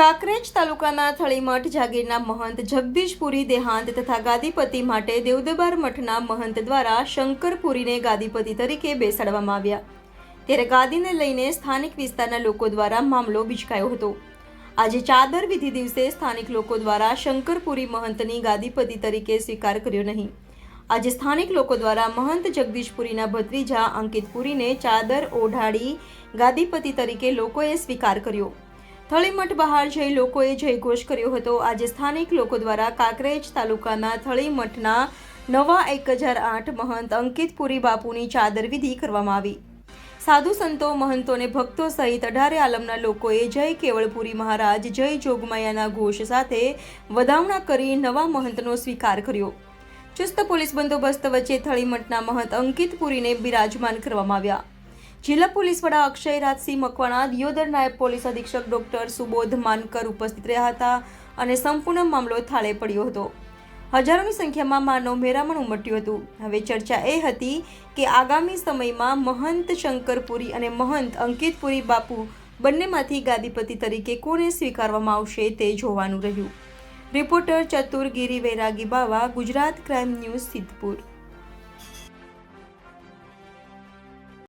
કાંકરેજ તાલુકાના થળીમઠ જાગીરના મહંત જગદીશપુરી દેહાંત તથા ગાદીપતિ માટે દેવદબાર મઠના મહંત દ્વારા શંકરપુરીને ગાદીપતિ તરીકે બેસાડવામાં આવ્યા. ત્યારે ગાદીને લઈને સ્થાનિક વિસ્તારના લોકો દ્વારા મામલો બિચકાયો હતો. આજે ચાદર વિધિ દિવસે સ્થાનિક લોકો દ્વારા શંકરપુરી મહંતની ગાદીપતિ તરીકે સ્વીકાર કર્યો નહીં. આજે સ્થાનિક લોકો દ્વારા મહંત જગદીશપુરીના ભત્રીજા અંકિતપુરીને ચાદર ઓઢાડી ગાદીપતિ તરીકે લોકોએ સ્વીકાર કર્યો. થળીમઠ બહાર જઈ લોકોએ જયઘોષ કર્યો હતો. આજે સ્થાનિક લોકો દ્વારા કાંકરેજ તાલુકાના થળીમઠના નવા એક હજાર આઠ મહંત અંકિતપુરી બાપુની ચાદર વિધિ કરવામાં આવી. સાધુ સંતો મહંતોને ભક્તો સહિત અઢારે આલમના લોકોએ જય કેવળપુરી મહારાજ, જય જોગમાયાના ઘોષ સાથે વધામણા કરી નવા મહંતનો સ્વીકાર કર્યો. ચુસ્ત પોલીસ બંદોબસ્ત વચ્ચે થળીમઠના મહંત અંકિત પુરીને બિરાજમાન કરવામાં આવ્યા. જિલ્લા પોલીસ વડા અક્ષય રાજસિંહ મકવાણા, દિયોદર નાયબ પોલીસ અધિક્ષક ડોક્ટર સુબોધ માનકર ઉપસ્થિત રહ્યા હતા અને સંપૂર્ણ મામલો થાળે પડ્યો હતો. હજારોની સંખ્યામાં માનવ મેરામણ ઉમટ્યું હતું. હવે ચર્ચા એ હતી કે આગામી સમયમાં મહંત શંકરપુરી અને મહંત અંકિતપુરી બાપુ બંનેમાંથી ગાદીપતિ તરીકે કોને સ્વીકારવામાં આવશે તે જોવાનું રહ્યું. રિપોર્ટર ચતુર ગિરી વૈરાગી બાવા, ગુજરાત ક્રાઇમ ન્યૂઝ સિદ્ધપુર.